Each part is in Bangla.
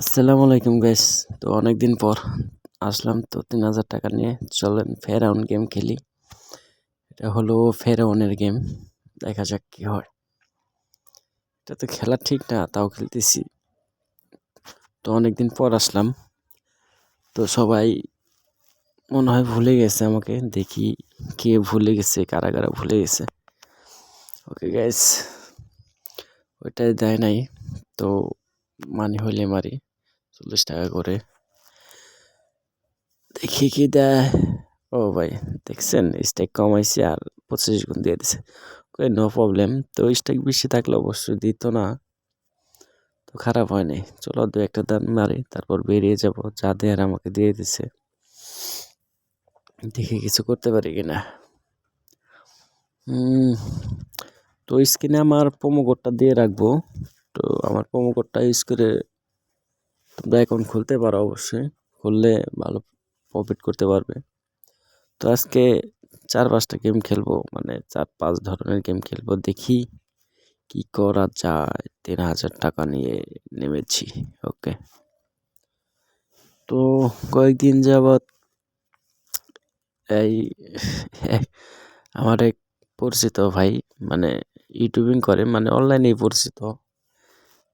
আসসালামু আলাইকুম গাইস তো অনেক দিন পর আসলাম তো তিন হাজার টাকা নিয়ে। চলেন ফেরাউন গেম খেলি। এটা হলো ফেরাউনের গেম দেখা যাক কি হয়। এটা তো খেলা ঠিক না, তাও খেলতেছি। তো অনেক দিন পর আসলাম। তো সবাই মনে হয় ভুলে গেছে আমাকে। দেখি কে ভুলে গেছে, কারা কারা ভুলে গেছে। ওকে গাইস ওইটাই দেয় নাই। তো মানি হইলে মারি। চল্লিশ টাকা করে। দেখি কি দেয়। ও ভাই, দেখছেন? স্টেক কমাইছে আর পঁচিশ গুণ দিয়ে দিছে। নো প্রবলেম তো স্টেক বেশি থাকলে অবশ্যই দিত না। তো খারাপ হয়নি। চলো দু একটা দান মারি, তারপর বেরিয়ে যাব। যা দেয়ার আমাকে দিয়ে দিছে। দেখি কিছু করতে পারি কিনা। তো স্ক্রিনে আমার প্রোমো কোডটা দিয়ে রাখব। তো আমার প্রোমো কোডটা ইউজ করে তোমরা অ্যাকাউন্ট খুলতে পারো অবশ্যই। খুললে ভালো প্রফিট করতে পারবে। তো আজকে চার পাঁচটা গেম খেলব মানে চার পাঁচ ধরনের গেম খেলব। দেখি কি করা যায়। তিন হাজার টাকা নিয়ে নেমেছি ওকে তো কয়েকদিন যাবৎ এই আমার এক পরিচিত ভাই মানে ইউটিউবিং করে মানে অনলাইনেই পরিচিত।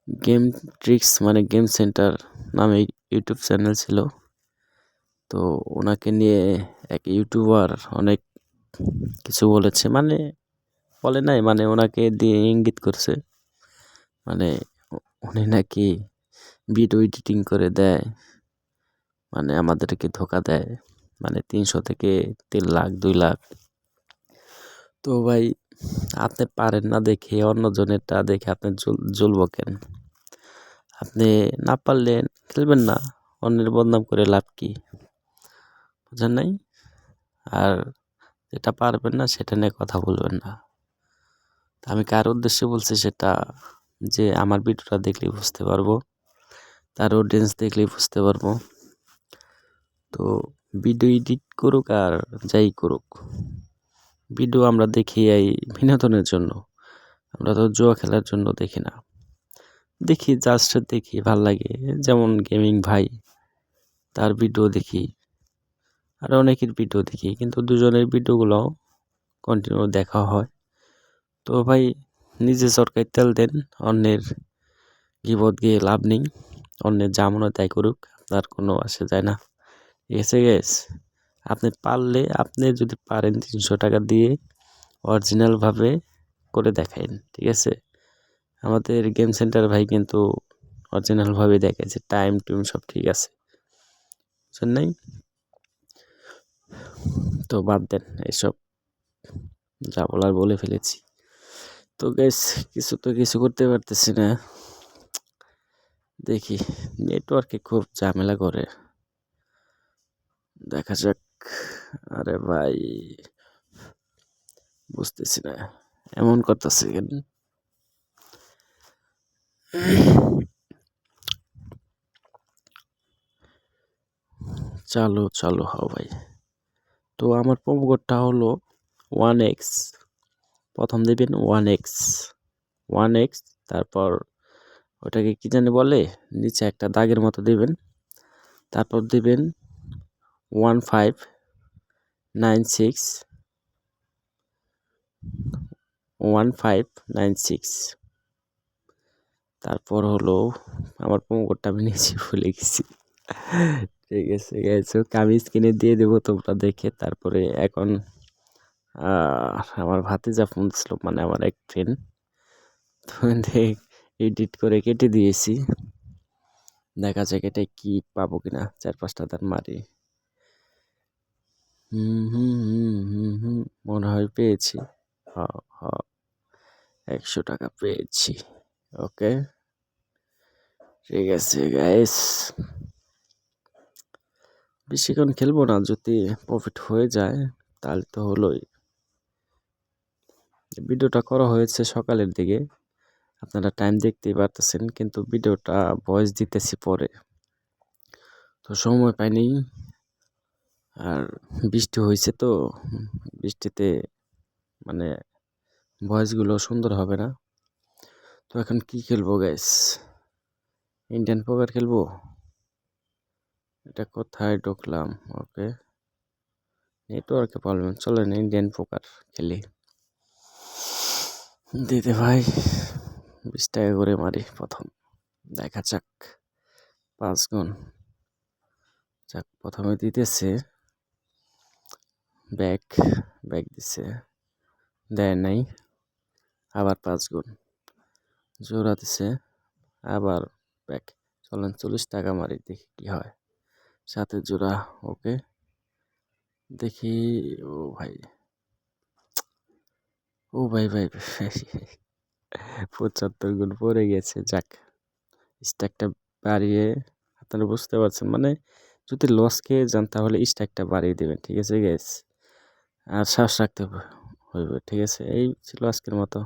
গেম ট্রিক্স মানে গেম সেন্টার নামে ইউটিউব চ্যানেল ছিল। তো ওনাকে নিয়ে এক ইউটিউবার অনেক কিছু বলেছে। মানে বলে নাই মানে ওনাকে দিয়ে ইঙ্গিত করছে। মানে উনি নাকি ভিডিও এডিটিং করে দেয়। মানে আমাদেরকে ধোকা দেয়। মানে তিনশো থেকে তিন লাখ, দুই লাখ। তো ভাই, আপনি পারেন না দেখে, অন্যজনেরটা দেখে আপনি জ্বলব কেন? আপনি না পারলে খেলবেন না, অন্যের বদনাম করে লাভ কি? বুঝেন নাই? আর যেটা পারবেন না, সেটা নিয়ে কথা বলবেন না। তা আমি কার উদ্দেশ্যে বলছি সেটা যে আমার ভিডিওটা দেখলেই বুঝতে পারব, তার অডিয়েন্স দেখলেই বুঝতে পারব। তো ভিডিও এডিট করুক আর যাই করুক, ভিডিও আমরা দেখি এই বিনোদনের জন্য। আমরা তো জুয়া খেলার জন্য দেখি না। দেখি জাস্ট দেখি, ভালো লাগে। যেমন গেমিং ভাই, তার ভিডিও দেখি। আর অনেকের ভিডিও দেখি, কিন্তু দুজনের ভিডিওগুলো কন্টিনিউ দেখা হয়। তো ভাই, নিজে সরকার তেল দেন, অন্যের গিবত গিয়ে লাভ নেই। অন্যের যা মনে তাই করুক, আপনার কোনো আসে যায় না। ঠিক আছে গ্যাস আপনি পারলে, আপনি যদি পারেন তিনশো টাকা দিয়ে অরিজিনালভাবে করে দেখাইন, ঠিক আছে? আমাদের গেম সেন্টার ভাই কিন্তু অরিজিনালভাবে দেখেছে টাইম টুইম সব ঠিক আছে। বুঝছেন নাই? তো বাদ দেন, এসব যা বলার বলে ফেলেছি। তো গ্যাস কিছু তো কিছু করতে পারতেছি না। দেখি নেটওয়ার্কে খুব ঝামেলা করে। দেখা যাক। আরে ভাই, বুঝতেছি না। এমন করতেছে কেন? চালু চালু, হও ভাই। তো আমার কোডটা হলো ওয়ান এক্স প্রথম দেবেন ওয়ান এক্স ওয়ান এক্স তারপর ওটাকে কী জানি বলে? নিচে একটা দাগের মতো দেবেন। তারপর দেবেন one five nine six one five nine six তারপর হলো আমার প্রোমো কোডটা আমি নিজে ভুলে গেছি। ঠিক আছে গেছো আমি স্ক্রিনে দিয়ে দেবো তোমরা দেখে, তারপরে এখন আমার ভাতিজা ফোন ছিল মানে আমার এক ফ্রেন্ড তো দেখ এডিট করে কেটে দিয়েছি। দেখা যাক এটা কি পাবো কিনা চার পাঁচটা তার মারি। হুম হুম হুম হুম হুম, মনে হয় পেয়েছি। হ হ, একশো টাকা পেয়েছি। ওকে? ঠিক আছে গাইস বেশিক্ষণ খেলব না, যদি প্রফিট হয়ে যায়, তাহলে তো হলোই। ভিডিওটা করা হয়েছে সকালের দিকে। আপনারা টাইম দেখতেই পারতেছেন, কিন্তু ভিডিওটা ভয়েস দিতেছি পরে। তো সময় পাইনি, আর বৃষ্টি হয়েছে তো, বৃষ্টিতে মানে ভয়েসগুলো সুন্দর হবে না। তো এখন কি খেলব গ্যাস ইন্ডিয়ান পোকার খেলব? এটা কোথায় ঢুকলাম? ওকে। নেটওয়ার্কে প্রবলেম চলে না ইন্ডিয়ান পোকার খেলি। দিতে ভাই, বিশ টাকা করে মারি প্রথম। দেখা যাক। পাঁচ গুণ। যাক, প্রথমে দিতেছে। ব্যাগ ব্যাগ দিছে। দেয় নাই। আবার পাঁচ গুণ। জোড়া দিছে। আবার ব্যাগ চলেন চল্লিশ টাকা মারি, দেখি কি হয়। সাথে জোড়া, ওকে। দেখি, ও ভাই। ও ভাই ভাই পঁচাত্তর গুণ পড়ে গেছে, যাক। স্ট্যাকটা বাড়িয়ে আপনারা বুঝতে পারছেন মানে যদি লস খেয়ে যান, তাহলে স্ট্যাকটা বাড়িয়ে দেবেন, ঠিক আছে গ্যাস আর শ্বাস রাখতে হইবে, ঠিক আছে? এই ছিল আজকের মতো।